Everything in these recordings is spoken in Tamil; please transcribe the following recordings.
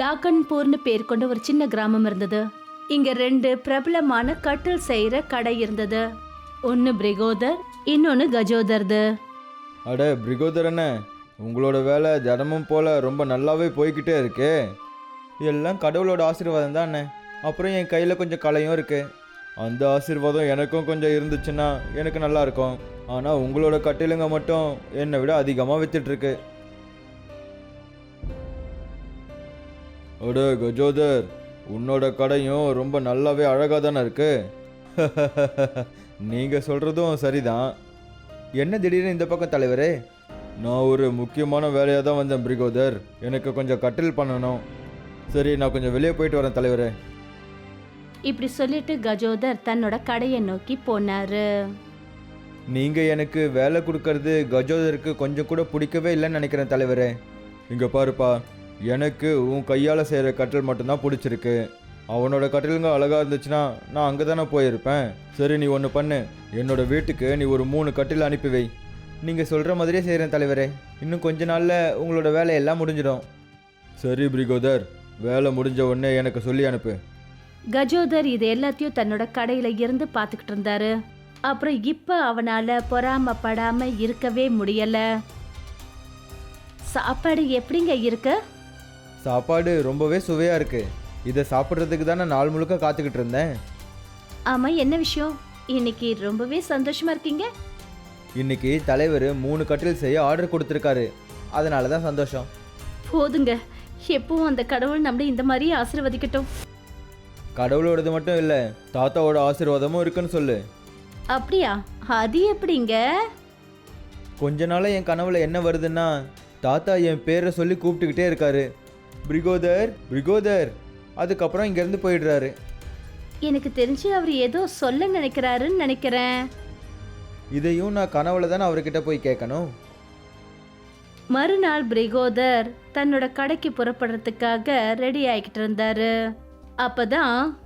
லாக்கன்பூர்னு பேர் கொண்ட ஒரு சின்ன கிராமம் இருந்தது. இங்க ரெண்டு பிரபலமான கட்டில் செய்யற கடை இருந்தது. ஒன்னு பிரிகோதர் இன்னொன்னு கஜோதர்து. அட பிரிகோதர் அண்ணே உங்களோட வேலை தினமும் போல ரொம்ப நல்லாவே போய்கிட்டே இருக்கு. எல்லாம் கடவுளோட ஆசீர்வாதம் தான் அண்ணே. அப்புறம் என் கையில் கொஞ்சம் கலையும் இருக்கு. அந்த ஆசீர்வாதம் எனக்கும் கொஞ்சம் இருந்துச்சுன்னா எனக்கு நல்லா இருக்கும். ஆனால் உங்களோட கட்டிலுங்க மட்டும் என்னை விட அதிகமாக வித்துட்ருக்கு அட கஜோதர் உன்னோட கடையும் ரொம்ப நல்லாவே அழகாக தானே இருக்கு? நீங்கள் சொல்கிறதும் சரிதான். என்ன திடீர்னு இந்த பக்கம் தலைவரே? நான் ஒரு முக்கியமான வேலையாக தான் வந்தேன் பிரிகோதர். எனக்கு கொஞ்சம் கட்டில் பண்ணணும். சரி நான் கொஞ்சம் வெளியே போயிட்டு வரேன் தலைவரே. இப்படி சொல்லிட்டு கஜோதர் தன்னோட கடையை நோக்கி போனாரு. நீங்கள் எனக்கு வேலை கொடுக்கறது கஜோதருக்கு கொஞ்சம் கூட பிடிக்கவே இல்லைன்னு நினைக்கிறேன் தலைவரே. இங்கே பாருப்பா. எனக்கு உன் கையால் செய்கிற கட்டில் மட்டும்தான் பிடிச்சிருக்கு. அவனோட கட்டிலுங்க அழகாக இருந்துச்சுன்னா நான் அங்கே தானே போயிருப்பேன். சரி நீ ஒன்று பண்ணு. என்னோட வீட்டுக்கு நீ ஒரு மூணு கட்டில் அனுப்பி வை. நீங்கள் சொல்கிற மாதிரியே செய்கிறேன் தலைவரே. இன்னும் கொஞ்ச நாளில் உங்களோட வேலையெல்லாம் முடிஞ்சிடும். சரி பிரிகோதர். வேலை முடிஞ்ச உடனே எனக்கு சொல்லி அனுப்பு. கஜோதர் இது எல்லாத்தையும் தன்னோட கடையில இருந்து பார்த்துக்கிட்டு இருந்தாரு. அப்புறம் இப்போ அவனால பொறாமப்படாம இருக்கவே முடியல. சாப்பாடு எப்படிங்க இருக்கு? சாப்பாடு ரொம்பவே சுவையாக இருக்குது இதை சாப்பிட்றதுக்கு தானே நாள் முழுக்க காத்துக்கிட்டு இருந்தேன். ஆமா என்ன விஷயம்? இன்னைக்கு ரொம்பவே சந்தோஷமா இருக்கீங்க? இன்னைக்கு தலைவர் மூணு கட்டில் செய்ய ஆர்டர் கொடுத்துருக்காரு. அதனால தான் சந்தோஷம். போதுங்க. எப்பவும் அந்த கடவுள் நம்மள இந்த மாதிரி ஆசீர்வதிக்கட்டும். கடவுளோடது மட்டும் இல்லை தாத்தாவோட ஆசீர்வாதமும் இருக்குன்னு சொல்லு. அப்படியா? அது எப்படிங்க? கொஞ்ச நாளாக என் கனவுல என்ன வருதுன்னா தாத்தா என் பேரை சொல்லி கூப்பிட்டுக்கிட்டே இருக்காரு. பிரிகோதர் பிரிகோதர். அதுக்கப்புறம் இங்கேருந்து போயிடுறாரு. எனக்கு தெரிஞ்சு அவர் ஏதோ சொல்ல நினைக்கிறாருன்னு நினைக்கிறேன். இதையும் நான் கனவுல தானே அவர்கிட்ட போய் கேட்கணும்? மறுநாள் பிரிகோதர் தன்னோட கடைக்கு புறப்படுறதுக்காக ரெடி ஆகிக்கிட்டு இருந்தாரு. அப்பதான்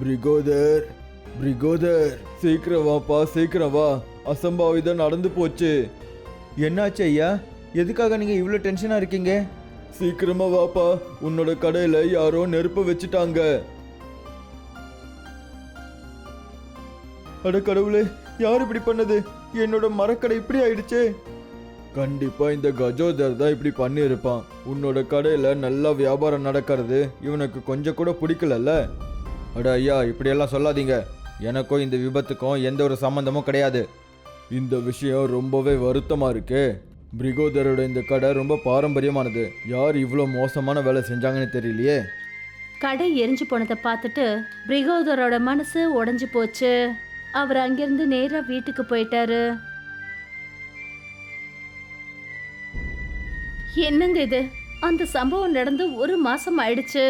பிரிகோதர் பிரிகோதர் சீக்கிரம் வாப்பா சீக்கிரம் வா. அசம்பாவிதம் நடந்து போச்சு. என்னாச்சு ஐயா? எதுக்காக நீங்கள் இவ்வளோ டென்ஷனாக இருக்கீங்க? சீக்கிரமா வாப்பா. உன்னோட கடையில் யாரோ நெருப்பு வச்சுட்டாங்க. அட கடவுளே யார் இப்படி பண்ணது? என்னோட மரக்கடை இப்படி ஆயிடுச்சே. கண்டிப்பா இந்த கஜோதர் தான் இப்படி பண்ணியிருப்பான். உன்னோட கடையில் நல்லா வியாபாரம் நடக்கிறது இவனுக்கு கொஞ்சம் கூட பிடிக்கலல்ல? அட ஐயா இப்படியெல்லாம் சொல்லாதீங்க. எனக்கும் இந்த விபத்துக்கும் எந்த ஒரு சம்மந்தமும் கிடையாது. இந்த விஷயம் ரொம்பவே வருத்தமாக இருக்கே. பிரிகோதரோட இந்த கடை ரொம்ப பாரம்பரியமானது. யார் இவ்வளோ மோசமான வேலை செஞ்சாங்கன்னு தெரியலையே. கடை எரிஞ்சு போனதை பார்த்துட்டு பிரிகோதரோட மனசு உடைஞ்சு போச்சு. அவர் அங்கிருந்து நேரா வீட்டுக்கு போயிட்டாரு. என்னங்க இது? அந்த சம்பவம் நடந்து ஒரு மாசம் ஆயிடுச்சு.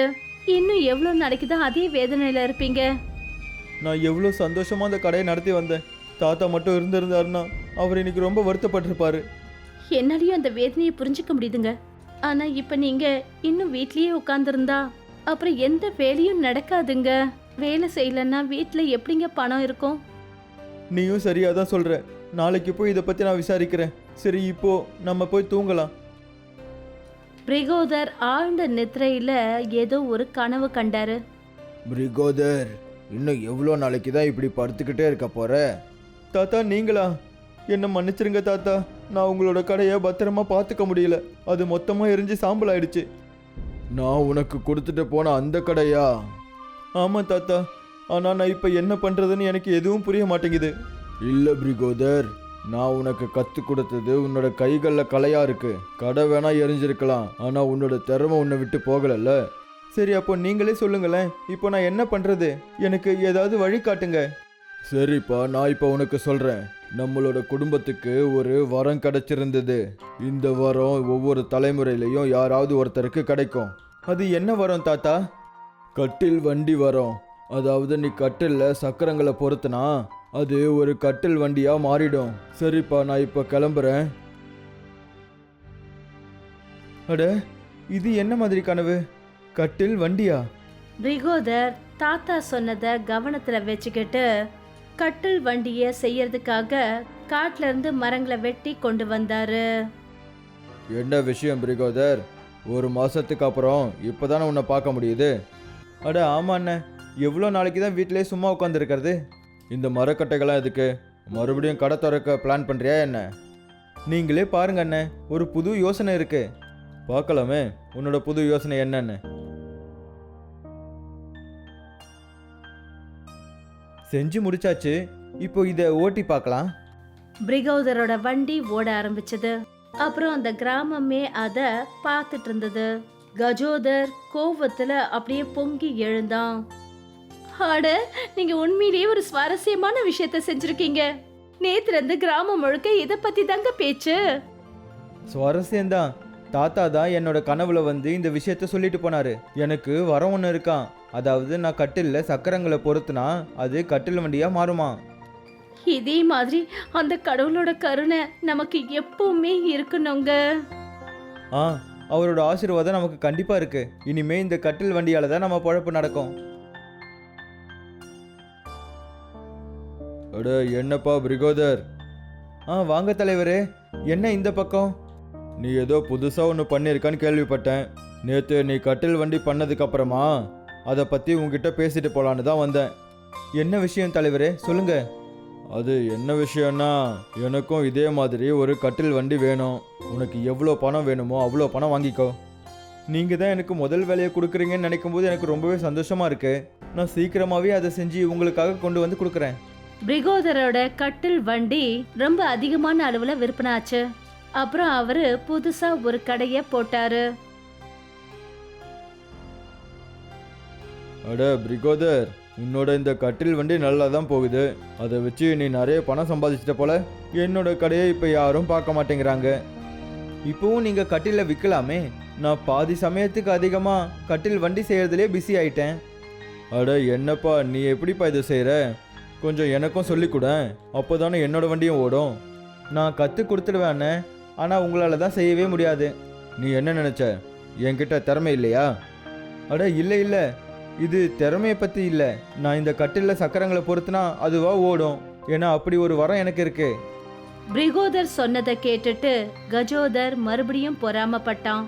இன்னும் எவ்வளவு நாளைக்கு தான் அதே வேதனையில இருப்பீங்க? நான் எவ்வளோ சந்தோஷமா அந்த கடையை நடத்தி வந்தேன். தாத்தா மட்டும் இருந்திருந்தாருன்னா அவர் இன்னைக்கு ரொம்ப வருத்தப்பட்டிருப்பாரு. என்னாலயும் அந்த வேதனையை புரிஞ்சுக்க முடியுதுங்க. ஆனா இப்ப நீங்க இன்னும் வீட்லயே உட்கார்ந்திருந்தா அப்புறம் எந்த வேலையும் நடக்காதுங்க. வேலை செய்யலன்னா வீட்ல எப்படிங்க பணம் இருக்கும்? நீயும் சரியாக தான் சொல்கிற நாளைக்கு போய் இதை பற்றி நான் விசாரிக்கிறேன். சரி இப்போ நம்ம போய் தூங்கலாம். பிரிகோதர் ஆழ்ந்த நித்திரையில ஏதோ ஒரு கனவு கண்டாரு. பிரிகோதர் இன்னும் எவ்வளோ நாளைக்கு தான் இப்படி படுத்துக்கிட்டே இருக்க போற? தாத்தா நீங்களா? என்ன மன்னிச்சிருங்க தாத்தா. நான் உங்களோட கடையை பத்திரமா பார்த்துக்க முடியல. அது மொத்தமாக எரிஞ்சு சாம்பல் ஆயிடுச்சு. நான் உனக்கு கொடுத்துட்டு போன அந்த கடையா? ஆமாம் தாத்தா. ஆனால் நான் இப்போ என்ன பண்ணுறதுன்னு எனக்கு எதுவும் புரிய மாட்டேங்குது. இல்லை பிரிகோதர். நான் உனக்கு கற்றுக் கொடுத்தது உன்னோட கைகளில் கலையா இருக்கு. கடை வேணா எரிஞ்சிருக்கலாம். ஆனால் உன்னோட திறமை உன்னை விட்டு போகலல்ல. சரி அப்போ நீங்களே சொல்லுங்களேன். இப்போ நான் என்ன பண்றது? எனக்கு ஏதாவது வழி காட்டுங்க. சரிப்பா நான் இப்போ உனக்கு சொல்றேன். நம்மளோட குடும்பத்துக்கு ஒரு வரம் கிடைச்சிருந்தது. இந்த வரம் ஒவ்வொரு தலைமுறையிலையும் யாராவது ஒருத்தருக்கு கிடைக்கும். அது என்ன வரம் தாத்தா? கட்டில் வண்டி வரம். அதாவது நீ கட்டில்ல சக்கரங்களை பொறுத்துனா அது ஒரு கட்டில் வண்டியா மாறிடும். சரிப்பா நான் இப்போ கிளம்புறேன். அட இது என்ன மாதிரி கனவு? கட்டில் வண்டியா? பிரிகோதர் தாத்தா சொன்னதை கவனத்தில் வச்சுக்கிட்டு கட்டில் வண்டிய செய்யறதுக்காக காட்டுல இருந்து மரங்களை வெட்டி கொண்டு வந்தாரு. என்ன விஷயம் பிரிகோதர்? ஒரு மாசத்துக்கு அப்புறம் இப்போதானே உன்னை பார்க்க முடியுது? அட ஆமா அண்ணன் எவ்வளோ நாளைக்கு தான் வீட்டிலே சும்மா உட்காந்துருக்கிறது இந்த மரக்கட்டைகள்லாம் எதுக்கு? மறுபடியும் கடை திறக்க பிளான் பண்ணுறியா என்ன? நீங்களே பாருங்க அண்ணன் ஒரு புது யோசனை இருக்கு. பார்க்கலாமே. உன்னோட புது யோசனை என்னன்னு. செஞ்சு முடிச்சாச்சு. இப்போ இதை ஓட்டி பார்க்கலாம். பிரிகோதரோட வண்டி ஓட ஆரம்பிச்சது. அப்புறம் அந்த கிராமமே அத பார்த்துட்டு இருந்தது. கஜோதர் கோவத்துல அப்படியே பொங்கி எழுந்தான். அட நீங்க உண்மையிலேயே ஒரு சுவாரஸ்யமான விஷயத்த செஞ்சிருக்கீங்க. நேத்துல இருந்து கிராமம் முழுக்க இத பத்தி தாங்க பேச்சு. சுவாரஸ்யம்தான். தாத்தா தான் என்னோட கனவுல வந்து இந்த விஷயத்த சொல்லிட்டு போனாரு. எனக்கு வரம் ஒன்று இருக்கான் அதாவது நான் கட்டிலில் சக்கரங்களை பொறுத்துனா அது கட்டில் வண்டியா மாறுமா? இதே மாதிரி அந்த கடவுளோட கருணை நமக்கு எப்பவுமே இருக்கணுங்க. ஆ அவரோட ஆசீர்வாதம் நமக்கு கண்டிப்பா இருக்கு. இனிமே இந்த கட்டில் வண்டியால தான் நம்ம பொழப்பு நடக்கும். அட என்னப்பா பிரிகோதர்? ஆ வாங்க தலைவரே. என்ன இந்த பக்கம்? நீ ஏதோ புதுசா ஒன்று பண்ணியிருக்கான்னு கேள்விப்பட்டேன். நேற்று நீ கட்டில் வண்டி பண்ணதுக்கு அப்புறமா அதை பற்றி உங்ககிட்ட பேசிட்டு போகலான்னு தான் வந்தேன். என்ன விஷயம் தலைவரே? சொல்லுங்க. அது என்ன விஷயம்னா எனக்கும் இதே மாதிரி ஒரு கட்டில் வண்டி வேணும். உனக்கு எவ்வளோ பணம் வேணுமோ அவ்வளோ பணம் வாங்கிக்கோ. நீங்கள் தான் எனக்கு முதல் வேலையை கொடுக்குறீங்கன்னு நினைக்கும் போது எனக்கு ரொம்பவே சந்தோஷமாக இருக்குது நான் சீக்கிரமாகவே அதை செஞ்சு உங்களுக்காக கொண்டு வந்து கொடுக்குறேன். பிரிகோதரோட கட்டில் வண்டி ரொம்ப அதிகமான அளவில் விற்பனை ஆச்சு. அப்புறம் அவர் புதுசாக ஒரு கடையை போட்டாரு. அட பிரிகோதர் உன்னோட இந்த கட்டில் வண்டி நல்லா தான் போகுது. அதை வச்சு நீ நிறைய பணம் சம்பாதிச்சிட்ட போல. என்னோட கடையை இப்போ யாரும் பார்க்க மாட்டேங்கிறாங்க. இப்போவும் நீங்கள் கட்டிலில் விற்கலாமே நான் பாதி சமயத்துக்கு அதிகமாக கட்டில் வண்டி செய்கிறதுலே பிஸி ஆயிட்டேன். அட என்னப்பா நீ எப்படிப்பா இதை செய்கிற கொஞ்சம் எனக்கும் சொல்லிக் கொடு. அப்போ தானே என்னோட வண்டியும் ஓடும். நான் கற்றுக் கொடுத்துடுவேன் ஆனால் உங்களால் தான் செய்யவே முடியாது. நீ என்ன நினச்ச? என்கிட்ட திறமை இல்லையா? அட இல்லை இல்லை. இது திறமையை பற்றி இல்லை. நான் இந்த கட்டிலில் சக்கரங்களை பொறுத்துனா அதுவா ஓடும். ஏன்னா அப்படி ஒரு வரம் எனக்கு இருக்கு. பிரிகோதர் சொன்னதை கேட்டுட்டு கஜோதர் மறுபடியும் பொறாமப்பட்டான்.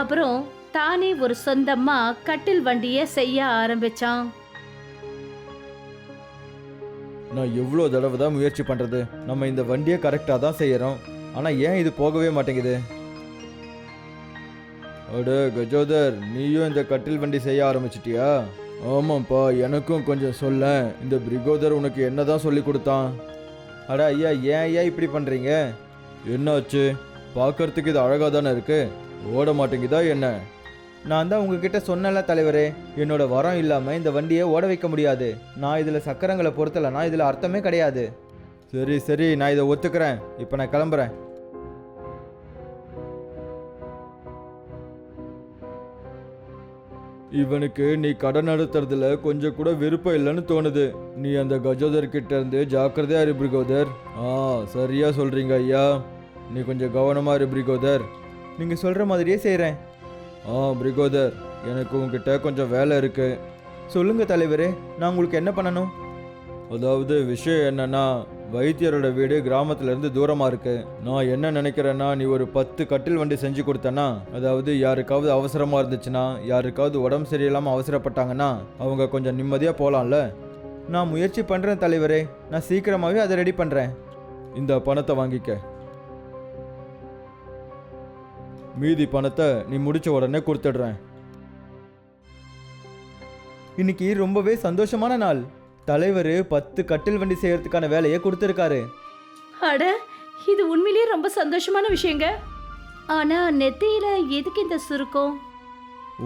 அப்புறம் தானே ஒரு சொந்தமா கட்டில் வண்டிய செய்ய ஆரம்பிச்சான். நான் எவ்வளோ தடவை தான் முயற்சி பண்ணுறது நம்ம இந்த வண்டியை கரெக்டாக தான் செய்கிறோம் ஆனால் ஏன் இது போகவே மாட்டேங்குது? அட கஜோதர் நீயும் இந்த கட்டில் வண்டி செய்ய ஆரம்பிச்சிட்டியா? ஆமாம்ப்பா எனக்கும் கொஞ்சம் சொல்ல இந்த பிரிகோதர் உனக்கு என்னதான் சொல்லி கொடுத்தான்? அட ஐயா ஏன் ஐயா இப்படி பண்ணுறீங்க என்னாச்சு? பார்க்கறதுக்கு இது அழகாக தானே இருக்கு. ஓட மாட்டேங்குதா என்ன? நான் தான் உங்ககிட்ட சொன்னல தலைவரே என்னோட வரம் இல்லாமல் இந்த வண்டியை ஓட வைக்க முடியாது. நான் இதில் சக்கரங்களை பொறுத்தலைன்னா இதில் அர்த்தமே கிடையாது. சரி சரி நான் இதை ஒத்துக்கிறேன். இப்போ நான் கிளம்புறேன். இவனுக்கு நீ கடன் நடத்துறதுல கொஞ்சம் கூட விருப்பம் இல்லைன்னு தோணுது. நீ அந்த கஜோதர் கிட்ட இருந்து ஜாக்கிரதையா இரு பிரிகோதர். ஆ சரியா சொல்றீங்க ஐயா. நீ கொஞ்சம் கவனமா இரு பிரிகோதர். நீங்க சொல்ற மாதிரியே செய்றேன். ஆ பிரிகோதர். எனக்கு உங்ககிட்ட கொஞ்சம் வேலை இருக்கு. சொல்லுங்க தலைவரே நான் உங்களுக்கு என்ன பண்ணணும்? அதாவது விஷயம் என்னன்னா வைத்தியரோட வீடு கிராமத்துல தூரமாக இருக்கு. நான் என்ன நினைக்கிறேன்னா நீ ஒரு பத்து கட்டில் வண்டி செஞ்சு கொடுத்தனா அதாவது யாருக்காவது அவசரமாக இருந்துச்சுன்னா யாருக்காவது உடம்பு சரியில்லாமல் அவசரப்பட்டாங்கன்னா அவங்க கொஞ்சம் நிம்மதியாக போகலாம்ல நான் முயற்சி பண்ணுறேன் தலைவரே. நான் சீக்கிரமாகவே அதை ரெடி பண்ணுறேன் இந்த பணத்தை வாங்கிக்க. மீதி பணத்தை நீ முடிச்ச உடனே கொடுத்துடுறேன். இன்னைக்கு ரொம்பவே சந்தோஷமான நாள். தலைவர் பத்து கட்டில் வண்டி செய்யறதுக்கான வேலையை கொடுத்துருக்காரு. அட இது உண்மையிலேயே ரொம்ப சந்தோஷமான விஷயங்க. ஆனா நெத்தியில எதுக்கு இந்த சுருக்கம்?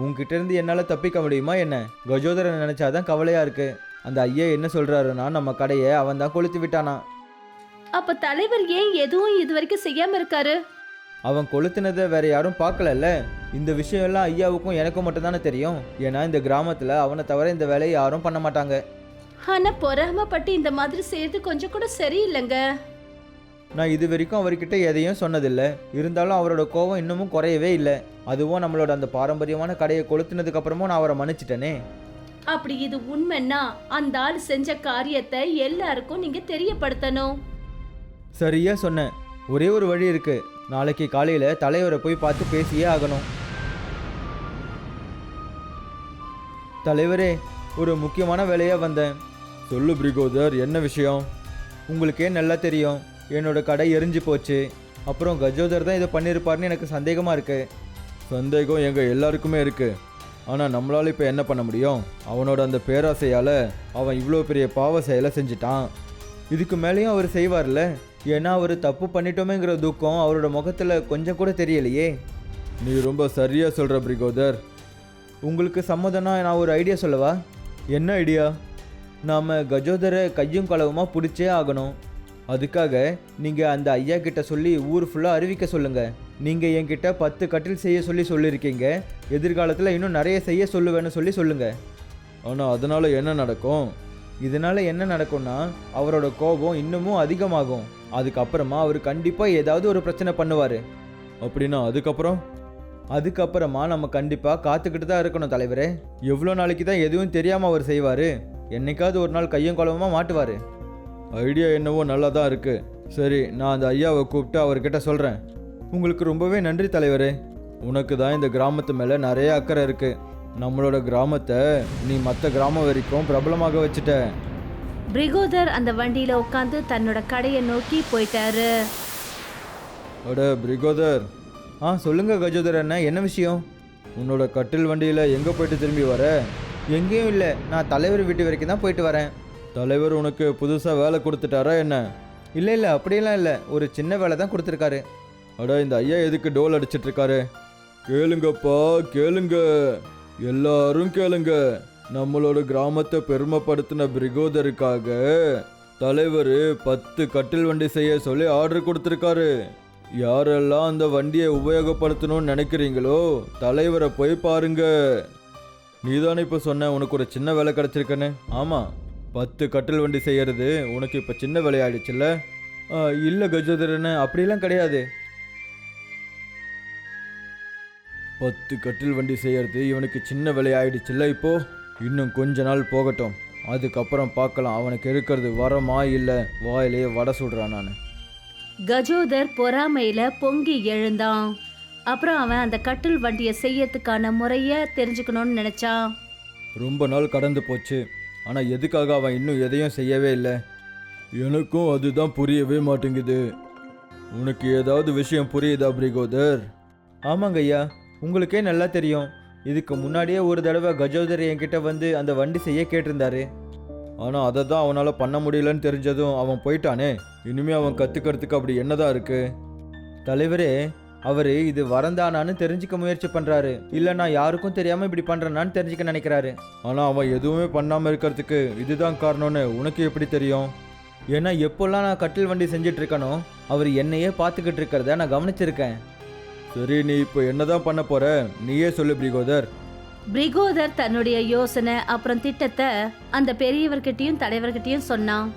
உன்கிட்ட இருந்து என்னால் தப்பிக்க முடியுமா என்ன? கஜோதரன் நினைச்சாதான் கவலையா இருக்கு. அந்த ஐயா என்ன சொல்றாருன்னா நம்ம கடையை அவன் தான் கொளுத்து விட்டானா? அப்ப தலைவர் ஏன் எதுவும் இது வரைக்கும் செய்யாம இருக்காரு? அவன் கொளுத்துனதை வேற யாரும் பார்க்கலல்ல? இந்த விஷயம் எல்லாம் ஐயாவுக்கும் எனக்கும் மட்டும் தானே தெரியும். ஏன்னா இந்த கிராமத்தில் அவனை தவிர இந்த வேலையை யாரும் பண்ண மாட்டாங்க. ஆனா பொறாமப்பட்டு இந்த மாதிரி செய்யறது கொஞ்சம் கூட சரியில்லைங்க. நான் இது வரைக்கும் அவர்கிட்ட எதையும் சொன்னதில்லை. இருந்தாலும் அவரோட கோபம் இன்னமும் குறையவே இல்லை. அதுவும் நம்மளோட அந்த பாரம்பரியமான கடையை கொளுத்துனதுக்கு அப்புறமும் நான் அவரை மன்னிச்சிட்டேனே. அப்படி இது உண்மைன்னா அந்த ஆள் செஞ்ச காரியத்தை எல்லாருக்கும் நீங்க தெரியப்படுத்தணும். சரியா சொன்னேன். ஒரே ஒரு வழி இருக்கு. நாளைக்கு காலையில தலைவரை போய் பார்த்து பேசியே ஆகணும். தலைவரே ஒரு முக்கியமான வேலையாக வந்தேன். சொல்லு பிரிகோதர் என்ன விஷயம்? உங்களுக்கே நல்லா தெரியும்? என்னோட கடை எரிஞ்சு போச்சு. அப்புறம் கஜோதர் தான் இதை பண்ணியிருப்பாருன்னு எனக்கு சந்தேகமாக இருக்கு. சந்தேகம் எங்கள் எல்லாருக்குமே இருக்குது ஆனால் நம்மளால இப்போ என்ன பண்ண முடியும்? அவனோட அந்த பேராசையால் அவன் இவ்வளோ பெரிய பாவ செயலை செஞ்சிட்டான். இதுக்கு மேலேயும் அவர் செய்வார்ல? ஏன்னா அவர் தப்பு பண்ணிட்டோமேங்கிற துக்கம் அவரோட முகத்தில் கொஞ்சம் கூட தெரியலையே. நீ ரொம்ப சரியாக சொல்கிற பிரிகோதர். உங்களுக்கு சம்மதம்னா நான் ஒரு ஐடியா சொல்லவா? என்ன ஐடியா? நாம் கஜோதரை கையும் களவுமாக பிடிச்சே ஆகணும். அதுக்காக நீங்கள் அந்த ஐயா கிட்ட சொல்லி ஊர் ஃபுல்லாக அறிவிக்க சொல்லுங்கள் நீங்கள் என்கிட்ட பத்து கட்டில் செய்ய சொல்லி சொல்லியிருக்கீங்க எதிர்காலத்தில் இன்னும் நிறைய செய்ய சொல்லுவேன்னு சொல்லி சொல்லுங்கள் ஆனால் அதனால் என்ன நடக்கும்? இதனால் என்ன நடக்கும்னா அவரோட கோபம் இன்னமும் அதிகமாகும். அதுக்கப்புறமா அவர் கண்டிப்பாக ஏதாவது ஒரு பிரச்சனை பண்ணுவார். அப்படின்னா அதுக்கப்புறம்? அதுக்கப்புறமா நம்ம கண்டிப்பாக காத்துக்கிட்டு தான் இருக்கணும் தலைவரே. எவ்வளோ நாளைக்கு தான் எதுவும் தெரியாமல் அவர் செய்வார்? என்னைக்காவது ஒரு நாள் கையும் குழம்புமா மாட்டுவார். ஐடியா என்னவோ நல்லா தான் இருக்கு. சரி நான் அந்த ஐயாவை கூப்பிட்டு அவர்கிட்ட சொல்கிறேன் உங்களுக்கு ரொம்பவே நன்றி தலைவரே. உனக்கு தான் இந்த கிராமத்து மேலே நிறைய அக்கறை இருக்கு. நம்மளோட கிராமத்தை நீ மற்ற கிராமம் வரைக்கும் பிரபலமாக வச்சுட்ட. பிரிகோதர் அந்த வண்டியில உட்காந்து தன்னோட கடையை நோக்கி போயிட்டாரு. அட பிரிகோதர். ஆ சொல்லுங்க கஜோதர் அண்ணா என்ன விஷயம்? உன்னோட கட்டில் வண்டியில் எங்கே போயிட்டு திரும்பி வர? எங்கேயும் இல்லை. நான் தலைவர் வீட்டு வரைக்கும் தான் போயிட்டு வரேன். தலைவர் உனக்கு புதுசாக வேலை கொடுத்துட்டாரா என்ன? இல்லை இல்லை. அப்படியெல்லாம் இல்லை. ஒரு சின்ன வேலை தான் கொடுத்துருக்காரு. அட இந்த ஐயா எதுக்கு டோல் அடிச்சிட்டு இருக்காரு கேளுங்கப்பா கேளுங்க. எல்லாரும் கேளுங்க. நம்மளோட கிராமத்தை பெருமைப்படுத்தின பிரிகோதருக்காக தலைவர் பத்து கட்டில் வண்டி செய்ய சொல்லி ஆர்டர் கொடுத்துருக்காரு. யாரெல்லாம் அந்த வண்டியை உபயோகப்படுத்தணும்னு நினைக்கிறீங்களோ தலைவரை போய் பாருங்க. நீதானே இப்போ சொன்ன உனக்கு ஒரு சின்ன வேலை கிடச்சிருக்கேன்னு? ஆமாம் பத்து கட்டில் வண்டி செய்யறது உனக்கு இப்போ சின்ன வேலையாயிடுச்சுல்ல இல்லை கஜோதரன்னு அப்படிலாம் கிடையாது. பத்து கட்டில் வண்டி செய்யறது இவனுக்கு சின்ன வேலை ஆயிடுச்சுல்ல இப்போ? இன்னும் கொஞ்ச நாள் போகட்டும். அதுக்கப்புறம் பார்க்கலாம் அவனுக்கு இருக்கிறது வரமா இல்லை வாயிலேயே வடை சுடுறான் நான். கஜோதர் பொறாமையில பொங்கி எழுந்தான். அப்புறம் அவன் அந்த கட்டில் வண்டியை செய்யறதுக்கான முறைய தெரிஞ்சுக்கணும்னு நினைச்சான் ரொம்ப நாள் கடந்து போச்சு. ஆனால் எதுக்காக அவன் இன்னும் எதையும் செய்யவே இல்லை? எனக்கும் அதுதான் புரியவே மாட்டேங்குது. உனக்கு ஏதாவது விஷயம் புரியுதா பிரிகோதர்? ஆமாங்க ஐயா. உங்களுக்கே நல்லா தெரியும். இதுக்கு முன்னாடியே ஒரு தடவை கஜோதர் என்கிட்ட வந்து அந்த வண்டி செய்ய கேட்டிருந்தாரு. ஆனால் அதை தான் அவனால் பண்ண முடியலன்னு தெரிஞ்சதும் அவன் போயிட்டானே. இனிமே அவன் கற்றுக்கிறதுக்கு அப்படி என்னதான் இருக்கு? தலைவரே அவர் இது வரந்தானான்னு தெரிஞ்சுக்க முயற்சி பண்ணுறாரு இல்லை நான் யாருக்கும் தெரியாமல் இப்படி பண்ணுறேனான்னு தெரிஞ்சுக்க நினைக்கிறாரு. ஆனால் அவன் எதுவுமே பண்ணாமல் இருக்கிறதுக்கு இதுதான் காரணம்னு உனக்கு எப்படி தெரியும்? ஏன்னா எப்போல்லாம் நான் கட்டில் வண்டி செஞ்சுட்டு இருக்கனோ அவர் என்னையே பார்த்துக்கிட்டு இருக்கிறத நான் கவனிச்சிருக்கேன். சரி நீ இப்போ என்னதான் பண்ண போற? நீயே சொல்லு பிரிகோதர். பிரிகோதர் தன்னுடைய யோசனை அப்புறம் திட்டத்தை அந்த பெரியவர்கிட்டயும் தலைவர்கிட்டயும் சொன்னான்.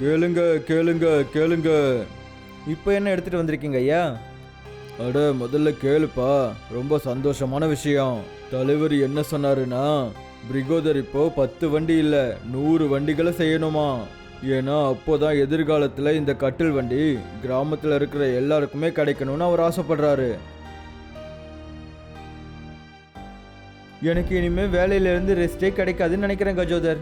கேளுங்க கேளுங்க கேளுங்க. இப்போ என்ன எடுத்துட்டு வந்திருக்கீங்க ஐயா? அட முதல்ல கேளுப்பா. ரொம்ப சந்தோஷமான விஷயம். தலைவர் என்ன சொன்னாருன்னா பிரிகோதர் இப்போ பத்து வண்டி இல்லை நூறு வண்டிகளை செய்யணுமா? ஏன்னா அப்போதான் எதிர்காலத்தில் இந்த கட்டில் வண்டி கிராமத்தில் இருக்கிற எல்லாருக்குமே கிடைக்கணும்னு அவர் ஆசைப்படுறாரு. எனக்கு இனிமேல் வேலையிலேருந்து ரெஸ்டே கிடைக்காதுன்னு நினைக்கிறேன் கஜோதர்.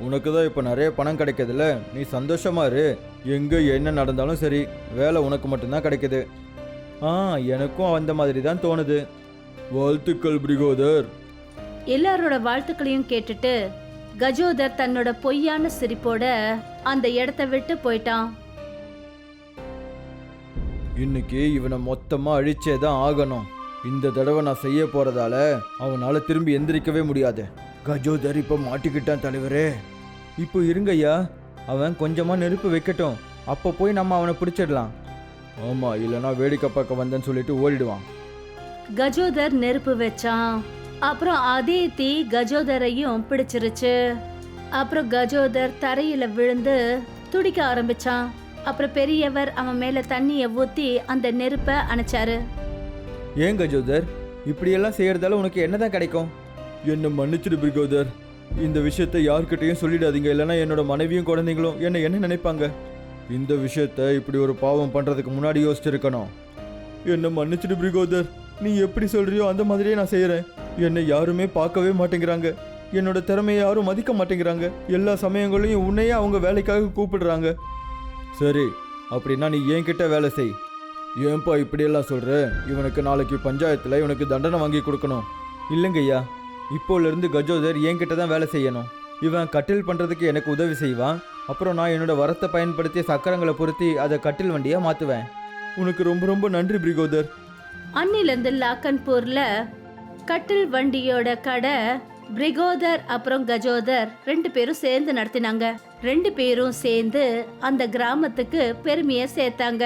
உனக்கு தான் இப்போ நிறைய பணம் கிடைக்குதுல்ல? நீ சந்தோஷமா இரு. எங்கே என்ன நடந்தாலும் சரி வேலை உனக்கு மட்டும்தான் கிடைக்குது. ஆ எனக்கும் அந்த மாதிரி தான் தோணுது. வாழ்த்துக்கள் பிரிகோதர். எல்லாரோட வாழ்த்துக்களையும் கேட்டுட்டு கஜோதர் தன்னோட பொய்யான சிரிப்போட அந்த இடத்த விட்டு போயிட்டான். இன்னைக்கு இவனை மொத்தமாக அழிச்சே தான் ஆகணும். இந்த தடவை நான் செய்ய போறதால அவனால திரும்பி எந்திரிக்கவே முடியாது. கஜோதர் இப்போ மாட்டிக்கிட்டான் தலைவரே. இப்போ இருங்கய்யா அவன் கொஞ்சமாக நெருப்பு வைக்கட்டும். அப்போ போய் நம்ம அவனை பிடிச்சிடலாம். ஆமாம் இல்லைன்னா வேடிக்கை பார்க்க வந்தேன்னு சொல்லிட்டு ஓடிடுவான். கஜோதர் நெருப்பு வச்சான். அப்புறம் அதே தீ கஜோதரையும் பிடிச்சிருச்சு. அப்புறம் கஜோதர் தரையில விழுந்து துடிக்க ஆரம்பிச்சான். அப்புறம் பெரியவர் அவன் மேல தண்ணிய ஊத்தி அந்த நெருப்பை அணைச்சாரு. ஏன் கஜோதர்? இப்படியெல்லாம் செய்யறதால உனக்கு என்னதான் கிடைக்கும்? என்ன மன்னிச்சிடு பிரிகோதர். இந்த விஷயத்தை யார்கிட்டயும் சொல்லிடாதீங்க. இல்லைன்னா என்னோட மனைவியும் குழந்தைங்களும் என்ன என்ன நினைப்பாங்க? இந்த விஷயத்த இப்படி ஒரு பாவம் பண்றதுக்கு முன்னாடி யோசிச்சிருக்கணும். என்ன மன்னிச்சிடு பிரிகோதர். நீ எப்படி சொல்றியோ அந்த மாதிரியே நான் செய்யறேன் என்னை யாருமே பார்க்கவே மாட்டேங்கிறாங்க. என்னோட திறமையை யாரும் மதிக்க மாட்டேங்கிறாங்க. எல்லா சமயங்களையும் உன்னையே அவங்க வேலைக்காக கூப்பிடுறாங்க. சரி அப்படின்னா நீ என்கிட்ட வேலை செய். ஏன்பா இப்படியெல்லாம் சொல்ற? இவனுக்கு நாளைக்கு பஞ்சாயத்தில் இவனுக்கு தண்டனை வாங்கி கொடுக்கணும். இல்லைங்கய்யா இப்போலேருந்து கஜோதர் என்கிட்ட தான் வேலை செய்யணும். இவன் கட்டில் பண்ணுறதுக்கு எனக்கு உதவி செய்வான். அப்புறம் நான் என்னோட வரத்தை பயன்படுத்தி சக்கரங்களை பொருத்தி அதை கட்டில் வண்டியாக மாற்றுவேன் உனக்கு ரொம்ப ரொம்ப நன்றி பிரிகோதர். அன்னிலிருந்து லாக்கன்பூர்ல கட்டில் வண்டியோட கடை பிரிகோதர் அப்புறம் கஜோதர் ரெண்டு பேரும் சேர்ந்து நடத்தினாங்க. ரெண்டு பேரும் சேர்ந்து அந்த கிராமத்துக்கு பெருமையை சேர்த்தாங்க.